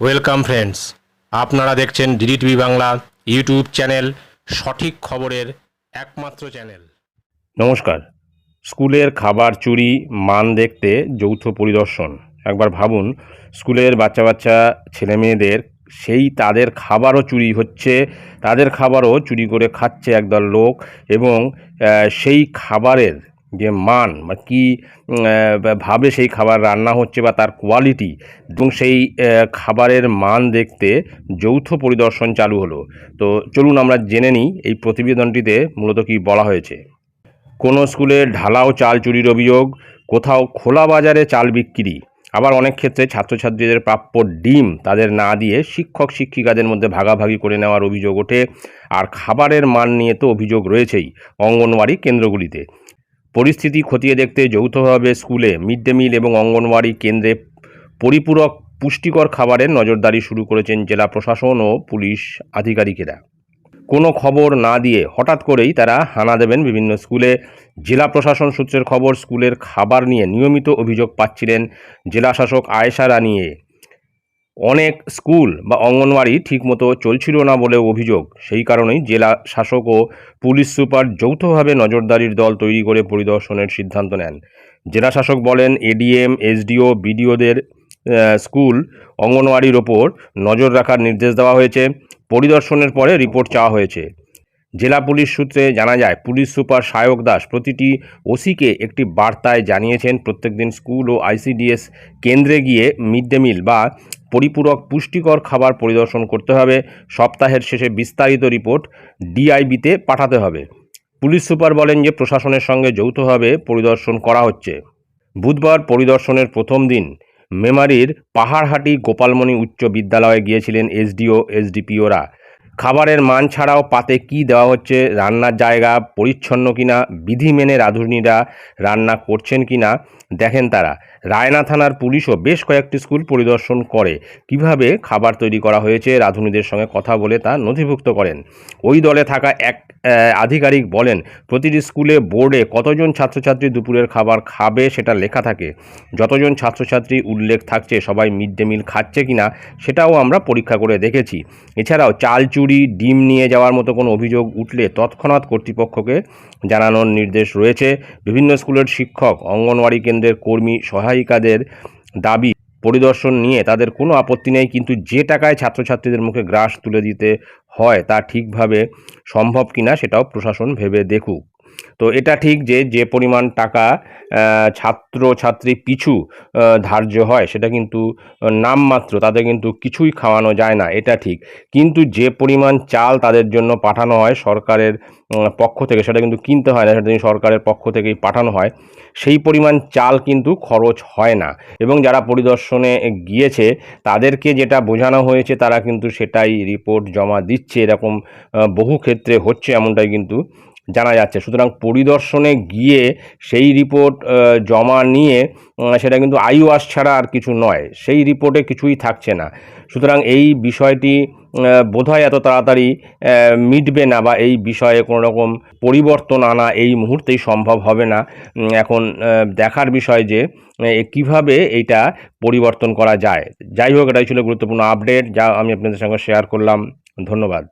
Welcome friends আপনারা দেখছেন DD TV Bangla YouTube channel সঠিক খবরের একমাত্র চ্যানেল নমস্কার। স্কুলের খাবার চুরি, মান দেখতে, যৌথ পরিদর্শন। একবার ভাবুন, স্কুলের বাচ্চা বাচ্চা ছেলে মেয়েদের সেই তাদের খাবারও চুরি হচ্ছে, তাদের খাবারও চুরি করে খাচ্ছে একদল লোক এবং সেই খাবারের যে মান বা কী ভাবে সেই খাবার রান্না হচ্ছে বা তার কোয়ালিটি এবং সেই খাবারের মান দেখতে যৌথ পরিদর্শন চালু হলো। তো চলুন আমরা জেনে নিই এই প্রতিবেদনটিতে মূলত কী বলা হয়েছে। কোনো স্কুলে ঢালাও চাল চুরির অভিযোগ, কোথাও খোলা বাজারে চাল বিক্রি, আবার অনেক ক্ষেত্রে ছাত্রছাত্রীদের প্রাপ্য ডিম তাদের না দিয়ে শিক্ষক শিক্ষিকাদের মধ্যে ভাগাভাগি করে নেওয়ার অভিযোগ ওঠে, আর খাবারের মান নিয়ে তো অভিযোগ রয়েছেই অঙ্গনওয়াড়ি কেন্দ্রগুলিতে। পরিস্থিতি খতিয়ে দেখতে যৌথভাবে স্কুলে মিড ডে মিল এবং অঙ্গনওয়াড়ি কেন্দ্রে পরিপূরক পুষ্টিকর খাবারের নজরদারি শুরু করেছেন জেলা প্রশাসন ও পুলিশ আধিকারিকেরা। কোনো খবর না দিয়ে হঠাৎ করেই তারা হানা দেবেন বিভিন্ন স্কুলে। জেলা প্রশাসন সূত্রের খবর, স্কুলের খাবার নিয়ে নিয়মিত অভিযোগ পাচ্ছিলেন জেলা শাসক আয়েশা রানিয়ে। অনেক স্কুল বা অঙ্গনওয়াড়ি ঠিকমতো চলছিল না বলে অভিযোগ। সেই কারণেই জেলা শাসক ও পুলিশ সুপার যৌথভাবে নজরদারির দল তৈরি করে পরিদর্শনের সিদ্ধান্ত নেন। জেলা শাসক বলেন, এডিএম, এসডিও, বিডিওদের স্কুল, অঙ্গনওয়াড়ির ওপর নজর রাখার নির্দেশ দেওয়া হয়েছে। পরিদর্শনের পরে রিপোর্ট চাওয়া হয়েছে। জেলা পুলিশ সূত্রে জানা যায়, পুলিশ সুপার সায়ক দাস প্রতিটি ওসিকে একটি বার্তায় জানিয়েছেন, প্রত্যেকদিন স্কুল ও আইসিডিএস কেন্দ্রে গিয়ে মিড ডে মিল বা পরিপূরক পুষ্টিকর খাবার পরিদর্শন করতে হবে। সপ্তাহের শেষে বিস্তারিত রিপোর্ট ডিআইবিতে পাঠাতে হবে। পুলিশ সুপার বলেন যে প্রশাসনের সঙ্গে যৌথভাবে পরিদর্শন করা হচ্ছে। বুধবার পরিদর্শনের প্রথম দিন মেমারির পাহাড়হাটি গোপালমণি উচ্চ বিদ্যালয়ে গিয়েছিলেন এসডিও, এসডিপিওরা। খাবারের মান ছাড়াও পাতে কি দেওয়া হচ্ছে, রান্নার জায়গা পরিচ্ছন্ন কিনা, বিধি মেনে রাঁধুনিরা রান্না করছেন কিনা দেখেন তারা, রায়না থানার পুলিশও বেশ কয়েকটি স্কুল পরিদর্শন করে। কীভাবে খাবার তৈরি করা হয়েছে? রাঁধুনিদের সঙ্গে কথা বলে তা নথিভুক্ত করেন। ওই দলে থাকা এক আধিকারিক বলেন, প্রতিটি স্কুলে বোর্ডে কতজন ছাত্রছাত্রী দুপুরের খাবার খাবে সেটা লেখা থাকে। যতজন ছাত্রছাত্রী উল্লেখ থাকছে সবাই মিড ডে মিল খাচ্ছে কিনা সেটাও আমরা পরীক্ষা করে দেখেছি। এছাড়াও চাল চুরি, ডিম নিয়ে যাওয়ার মতো কোনো অভিযোগ উঠলে তৎক্ষণাৎ কর্তৃপক্ষকে জানানোর নির্দেশ রয়েছে। বিভিন্ন স্কুলের শিক্ষক, অঙ্গনওয়াড়ি কেন্দ্রের কর্মী, সহায়িকাদের দাবি পরিদর্শন নিয়ে তাদের কোনো আপত্তি নেই, কিন্তু যে টাকায় ছাত্রছাত্রীদের মুখে গ্রাস তুলে দিতে হয় তা ঠিকভাবে সম্ভব কিনা সেটাও প্রশাসন ভেবে দেখুক। তো এটা ঠিক যে যে পরিমাণ টাকা ছাত্র, ছাত্রী পিছু ধার্য হয়, সেটা কিন্তু নামমাত্র তাদের কিন্তু কিছুই খাওয়ানো যায় না, এটা ঠিক। কিন্তু যে পরিমাণ চাল তাদের জন্য পাঠানো হয় সরকারের পক্ষ থেকে, সেটা কিন্তু কিনতে হয় না, সেটা কিন্তু সরকারের পক্ষ থেকেই পাঠানো হয়, সেই পরিমাণ চাল কিন্তু খরচ হয় না। এবং যারা পরিদর্শনে গিয়েছে, তাদেরকে যেটা বোঝানো হয়েছে, তারা কিন্তু সেটাই রিপোর্ট জমা দিচ্ছে, এরকম বহু ক্ষেত্রে হচ্ছে, এমনটাই কিন্তু জানা যাচ্ছে। সুতরাং পরিদর্শনে গিয়ে সেই রিপোর্ট জমা নিয়ে সেটা কিন্তু আইওয়াস ছাড়া আর কিছু নয়। সেই রিপোর্টে কিছুই থাকছে না। সুতরাং এই বিষয়টি বোধহয় এত তাড়াতাড়ি মিটবে না বা এই বিষয়ে কোনো রকম পরিবর্তন আনা এই মুহূর্তেই সম্ভব হবে না। এখন দেখার বিষয় যে কীভাবে এইটা পরিবর্তন করা যায়। যাই হোক, এটাই ছিল গুরুত্বপূর্ণ আপডেট, যা আমি আপনাদের সঙ্গে শেয়ার করলাম। ধন্যবাদ।